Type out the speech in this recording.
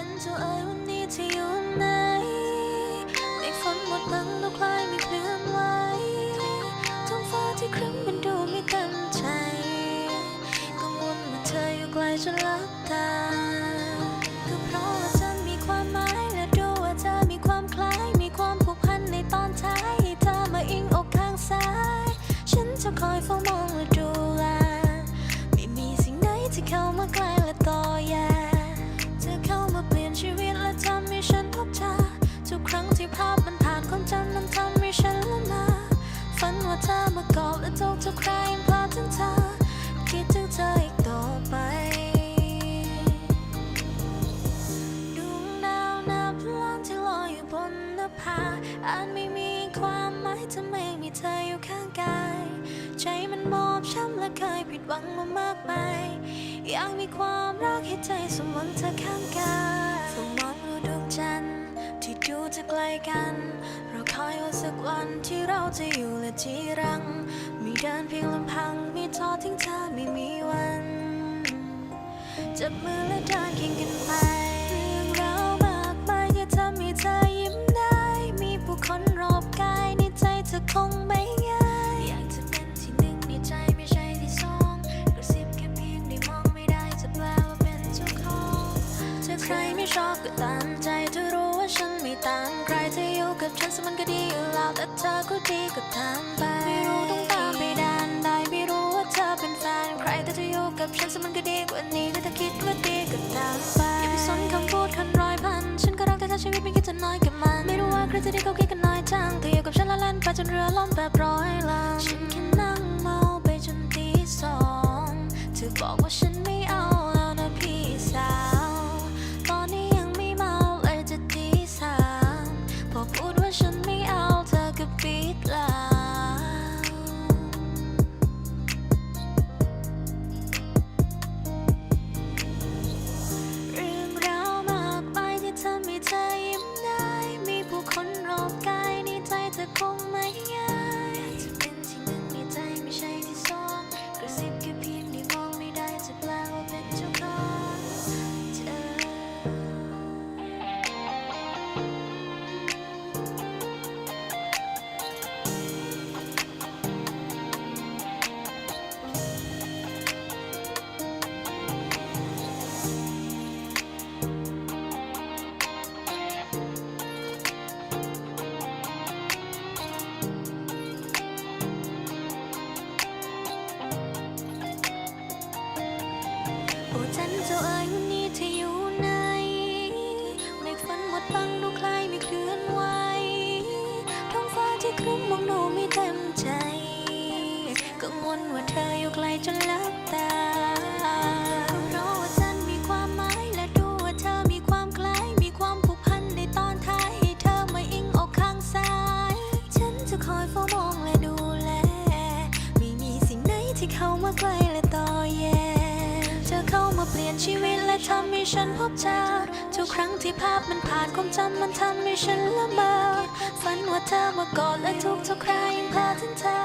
ฉันจะเอ่ยวันนี้ที่อยู่ไหนเมฆฝนหมดบังแล้วคลายไม่เคลื่อนไหวท้องฟ้าที่ครึ้มมันดูไม่เต็มใจกังวลว่าเธออยู่ไกลจนลับตา งที่ภาพมันผ่านความจำมันทำให้ฉันละมาฝันว่าเธอมากอดและทุกทุกครั้งยังพาถึงเธอ คิดถึงเธออีกต่อไปดวงดาวนับล้านที่ลอยอยู่บนนภาอาจไม่มีความหมายถ้าไม่มีเธออยู่ข้างกาย ใจมันบอบช้ำและเคยผิดหวังมามากมายอยากมีความรักให้ใจสมหวังเธอข้างกายเฝ้ามองดูดวง กลกันเราคอยว่าสักวันที่เราจะอยู่และที่รังมีเดินเพียงลำพังมีทอทิ้งเธอไม่มีวันจับมือและเดินเคียงกันไป ไม่ชอบก็ตามใจเธอรู้ว่าฉันไม่ตามใครเธออยู่กับฉันสมันก็ดีอยู่แล้วแต่เธอก็ดีก็ตามไปไม่รู้ต้องตามไปด้านใดไม่รู้ว่าเธอเป็นแฟนใครแต่เธออยู่กับฉันสมันก็ดีกว่านี้ก็ถ้าคิดว่าดีก็ตามไปอย่าไปสนคำพูดคันร้อยพันฉันก็รักแต่ถ้าชีวิตไม่คิดจะน้อยกับมันไม่รู้ว่าใครจะด้เขาคิดกันน้อยจังเธออยู่กับฉันและเล่นไปจนเรือล่มแบบร้อยลำฉันแค่นั่งเมาไปจนตีสองเธอบอกว่าฉันไม่ ใน อ้จันเจ้าเอ๋ยวันนี้เธออยู่ไหนเมฆฝนหมดบังดูคล้ายไม่เคลื่อนไหวท้องฟ้าที่ครึ้มมองดูไม่เต็มใจกังวลว่าเธออยู่ไกลจนลับตาเพราะว่าจันมีความหมายและดูว่าเธอมีความคล้ายมีความผูกพันในตอนท้ายให้เธอมาอิงอกข้างซ้าย ฉันจะคอยเฝ้ามองและดูแลไม่มีสิ่งไหนที่เข้ามาใกล้และต่อ มาเปลี่ยนชีวิตและทำให้ฉันพบเธอ ทุกครั้งที่ภาพมันผ่านความจำมันทำให้ฉันละเมอฝันว่าเธอมากอดและทุกทุกครั้งยังพาถึงเธอ